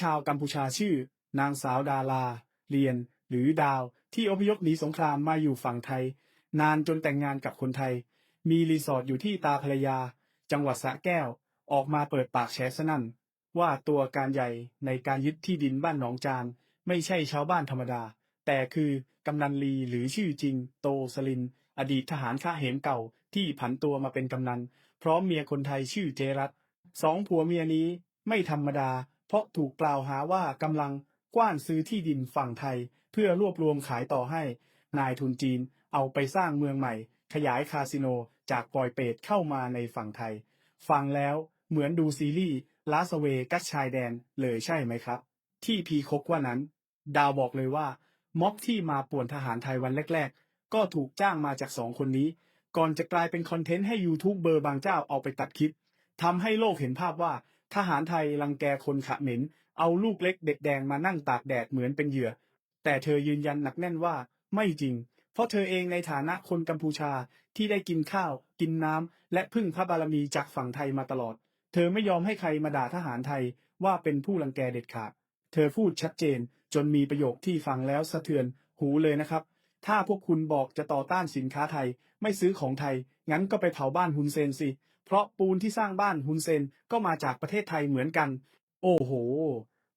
ชาวกัมพูชาชื่อ นางสาวดาราเรียน หรือดาวที่อพยพหนีสงครามมาอยู่ฝั่งไทย นานจนแต่งงานกับคนไทย มีรีสอร์ทอยู่ที่ตาภรรยา จังหวัดสระแก้ว ออกมาเปิดปากแฉสนั่น ว่าตัวการใหญ่ในการยึดที่ดินบ้านหนองจาน ไม่ใช่ชาวบ้านธรรมดา แต่คือกำนันลีหรือชื่อจริง โตสลิน อดีตทหารข้าเหมเก่าที่ผันตัวมาเป็นกำนัน พร้อมเมียคนไทยชื่อเจรัตสองผัวเมียนี้ไม่ธรรมดา เพราะถูกกล่าวหาว่ากำลังกว้านซื้อที่ดินฝั่งไทย เพื่อรวบรวมขายต่อให้ นายทุนจีนเอาไปสร้างเมืองใหม่ ขยายคาสิโนจากปอยเปตเข้ามาในฝั่งไทย ฟังแล้วเหมือนดูซีรีส์ลาสเวกัสชายแดนเลยใช่ไหมครับ ที่พีคกว่านั้น ดาวบอกเลยว่า ม็อบที่มาป่วนทหารไทยวันแรก ๆ ก็ถูกจ้างมาจากสองคนนี้ ก่อนจะกลายเป็นคอนเทนต์ให้ยูทูบเบอร์บางเจ้าเอาไปตัดคลิปทำให้โลกเห็นภาพว่า ทหารไทยรังแกคนขะเหม็น เอาลูกเล็กเด็กแดงมานั่งตากแดดเหมือนเป็นเหยื่อ แต่เธอยืนยันหนักแน่นว่าไม่จริง เพราะเธอเองในฐานะคนกัมพูชาที่ได้กินข้าว กินน้ำ และพึ่งพระบารมีจากฝั่งไทยมาตลอด เธอไม่ยอมให้ใครมาด่าทหารไทยว่าเป็นผู้รังแกเด็ดขาด เธอพูดชัดเจนจนมีประโยคที่ฟังแล้วสะเทือนหูเลยนะครับ ถ้าพวกคุณบอกจะต่อต้านสินค้าไทย ไม่ซื้อของไทย งั้นก็ไปเผาบ้านฮุนเซนสิเพราะปูนที่สร้างบ้านฮุนเซนก็มาจากประเทศไทยเหมือนกัน โอ้โห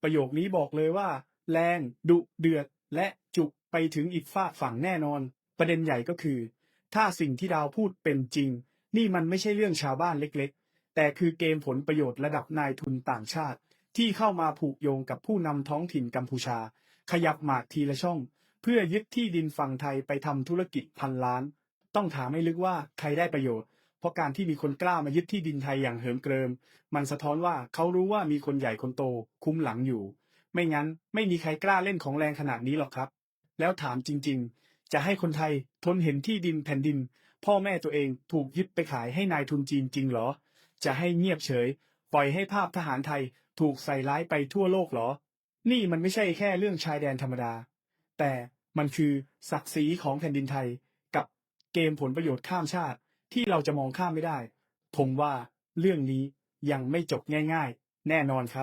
ประโยคนี้บอกเลยว่า แรงดุเดือด และจุกไปถึงอีกฝากฝั่งแน่นอน ประเด็นใหญ่ก็คือ ถ้าสิ่งที่ดาวพูดเป็นจริง นี่มันไม่ใช่เรื่องชาวบ้านเล็กๆ แต่คือเกมผลประโยชน์ระดับนายทุนต่างชาติ ที่เข้ามาผูกโยงกับผู้นำท้องถิ่นกัมพูชา ขยับหมากทีละช่อง เพื่อยึดที่ดินฝั่งไทยไปทำธุรกิจพันล้าน ต้องถามให้ลึกว่าใครได้ประโยชน์ เพราะการที่มีคนกล้ามายึดที่ดินไทยอย่างเหิมเกริม มันสะท้อนว่าเขารู้ว่ามีคนใหญ่คนโต คุ้มหลังอยู่ ไม่งั้นไม่มีใครกล้าเล่นของแรงขนาดนี้หรอกครับ แล้วถามจริง ๆ จะให้คนไทยทนเห็นที่ดินแผ่นดิน พ่อแม่ตัวเองถูกยึดไปขายให้นายทุนจีนจริงหรอ จะให้เงียบเฉย ปล่อยให้ภาพทหารไทยถูกใส่ร้ายไปทั่วโลกหรอ นี่มันไม่ใช่แค่เรื่องชายแดนธรรมดา แต่มันคือศักดิ์ศรีของแผ่นดินไทย กับเกมผลประโยชน์ข้ามชาติ ที่เราจะมองข้ามไม่ได้ผมว่าเรื่องนี้ยังไม่จบง่าย ๆ แน่นอนครับ